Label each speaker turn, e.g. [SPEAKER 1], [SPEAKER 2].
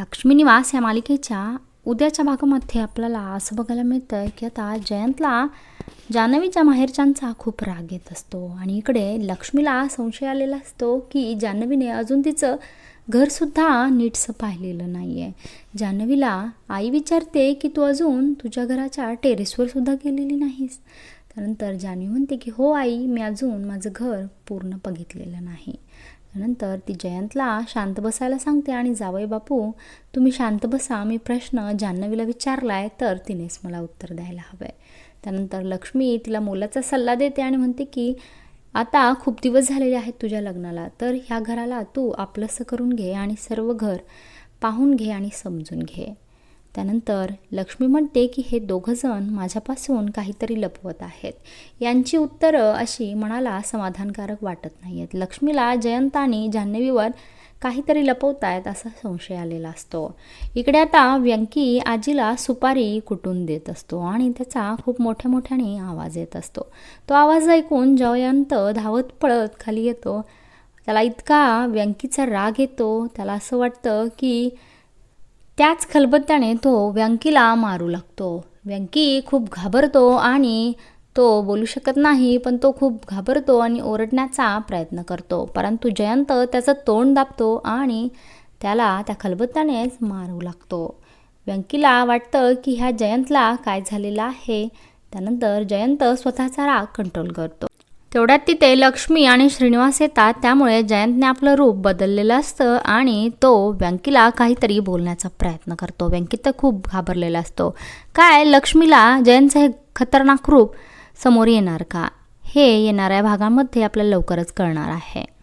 [SPEAKER 1] लक्ष्मी निवास या मालिकेच्या उद्याच्या भागामध्ये आपल्याला असं बघायला मिळतं की आता जयंतला जान्हवीच्या माहेरच्यांचा खूप राग येत असतो. आणि इकडे लक्ष्मीला संशय आलेला असतो की जान्हवीने अजून तिचं घरसुद्धा नीटसं पाहिलेलं नाही आहे जान्हवीला आई विचारते की तू अजून तुझ्या घराच्या टेरेसवर सुद्धा गेलेली नाहीस. त्यानंतर जान्हवी म्हणते की हो आई मी अजून माझं घर पूर्ण बघितलेलं नाही. त्यानंतर ती जयंतला शांत बसायला सांगते आणि जावई बापू तुम्ही शांत बसा मी प्रश्न जान्हवीला विचारला आहे तर तिनेच मला उत्तर द्यायला हवं आहे त्यानंतर लक्ष्मी तिला मोलाचा सल्ला देते आणि म्हणते की आता खूप दिवस झालेले आहेत तुझ्या लग्नाला तर ह्या घराला तू आपलंसं करून घे आणि सर्व घर पाहून घे आणि समजून घे. त्यानंतर लक्ष्मी म्हणते की हे दोघंजण माझ्यापासून काहीतरी लपवत आहेत. यांची उत्तरं अशी मनाला समाधानकारक वाटत नाही आहेत लक्ष्मीला जयंत आणि जान्हवीवर काहीतरी लपवतायत असा संशय आलेला असतो. इकडे आता व्यंकी आजीला सुपारी कुटून देत असतो आणि त्याचा खूप मोठ्या मोठ्याने आवाज येत असतो. तो आवाज ऐकून जयंत धावत पळत खाली येतो. त्याला इतका व्यंकीचा राग येतो. त्याला असं वाटतं की त्याच खलबत्त्याने तो व्यंकीला मारू लागतो. व्यंकी खूप घाबरतो आणि तो बोलू शकत नाही पण तो खूप घाबरतो आणि ओरडण्याचा प्रयत्न करतो. परंतु जयंत त्याचं तोंड दाबतो आणि त्याला त्या खलबत्त्यानेच मारू लागतो. व्यंकीला वाटतं की ह्या जयंतला काय झालेलं आहे? त्यानंतर जयंत स्वतःचा राग कंट्रोल करतो. तेवढ्यात तिथे लक्ष्मी आणि श्रीनिवास येतात. त्यामुळे जयंतने आपलं रूप बदललेलं असतं आणि तो व्यंकीला काहीतरी बोलण्याचा प्रयत्न करतो. व्यंकी तर खूप घाबरलेला असतो. काय लक्ष्मीला जयंतचं हे खतरनाक रूप समोर येणार का? हे येणाऱ्या भागामध्ये आपल्याला लवकरच कळणार आहे.